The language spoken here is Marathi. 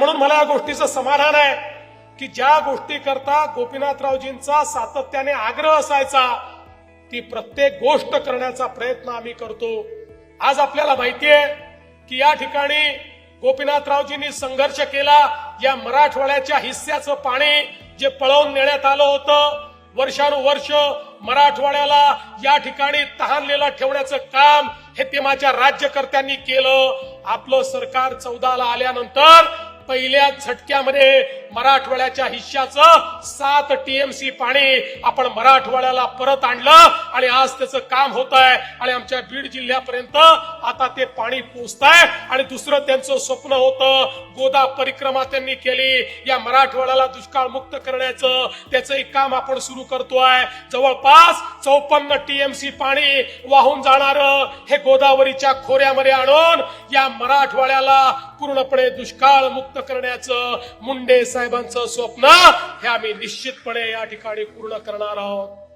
म्हणून मला या गोष्टीचं समाधान आहे की ज्या गोष्टी करता गोपीनाथरावजींचा सातत्याने आग्रह असायचा ती प्रत्येक गोष्ट करण्याचा प्रयत्न आम्ही करतो. आज आपल्याला माहितीये की या ठिकाणी गोपीनाथरावजींनी संघर्ष केला या मराठवाड्याच्या हिस्स्याचं पाणी जे पळवून नेण्यात आलं होतं वर्षानुवर्ष मराठवाड्याला या ठिकाणी तहानलेलं ठेवण्याचं काम हे तेव्हाच्या राज्यकर्त्यांनी केलं. आपलं सरकार चौदाला आल्यानंतर पहिल्या झटक्यामध्ये मराठवाड्याच्या हिश्श्याचं सात टीएमसी पाणी आपण मराठवाड्याला परत आणलं आणि आज त्याचं काम होत आहे आणि आमच्या बीड जिल्ह्यापर्यंत आता ते पाणी पोचत आहे आणि दुसरं त्यांचं स्वप्न होतं गोदा परिक्रमा त्यांनी केली. या मराठवाड्याला दुष्काळ मुक्त करण्याचं त्याचंही काम आपण सुरू करतोय. जवळपास चौपन्न टीएमसी पाणी वाहून जाणार हे गोदावरीच्या खोऱ्यामध्ये आणून या मराठवाड्याला पूर्णपणे दुष्काळ मुक्त करण्याचं मुंडे साहेबांचं स्वप्न हे आम्ही निश्चितपणे या ठिकाणी पूर्ण करणार आहोत.